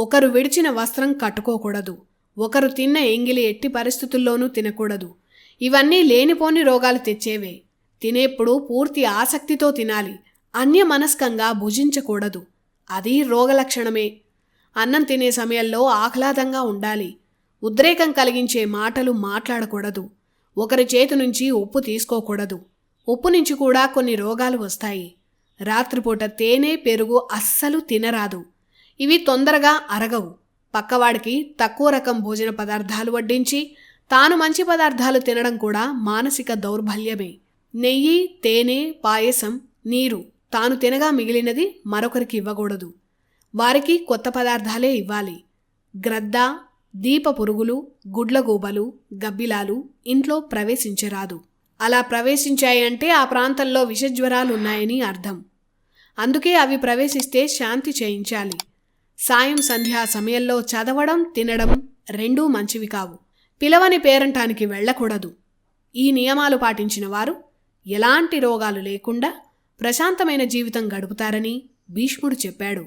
ఒకరు విడిచిన వస్త్రం కట్టుకోకూడదు. ఒకరు తిన్న ఎంగిలి ఎట్టి పరిస్థితుల్లోనూ తినకూడదు. ఇవన్నీ లేనిపోని రోగాలు తెచ్చేవే. తినేప్పుడు పూర్తి ఆసక్తితో తినాలి. అన్యమనస్కంగా భుజించకూడదు. అది రోగలక్షణమే. అన్నం తినే సమయంలో ఆహ్లాదంగా ఉండాలి. ఉద్రేకం కలిగించే మాటలు మాట్లాడకూడదు. ఒకరి చేతి నుంచి ఉప్పు తీసుకోకూడదు. ఉప్పు నుంచి కూడా కొన్ని రోగాలు వస్తాయి. రాత్రిపూట తేనె పెరుగు అస్సలు తినరాదు. ఇవి తొందరగా అరగవు. పక్కవాడికి తక్కువ రకం భోజన పదార్థాలు వడ్డించి తాను మంచి పదార్థాలు తినడం కూడా మానసిక దౌర్బల్యమే. నెయ్యి తేనె పాయసం నీరు తాను తినగా మిగిలినది మరొకరికి ఇవ్వకూడదు. వారికి కొత్త పదార్థాలే ఇవ్వాలి. గ్రద్ద దీప పురుగులు గుడ్లగూబలు గబ్బిలాలు ఇంట్లో ప్రవేశించరాదు. అలా ప్రవేశించాయంటే ఆ ప్రాంతంలో విషజ్వరాలు ఉన్నాయని అర్థం. అందుకే అవి ప్రవేశిస్తే శాంతి చేయించాలి. సాయం సంధ్యా సమయంలో చదవడం తినడం రెండూ మంచివి కావు. పిలవని పేరంటానికి వెళ్ళకూడదు. ఈ నియమాలు పాటించిన వారు ఎలాంటి రోగాలు లేకుండా ప్రశాంతమైన జీవితం గడుపుతారని భీష్ముడు చెప్పాడు.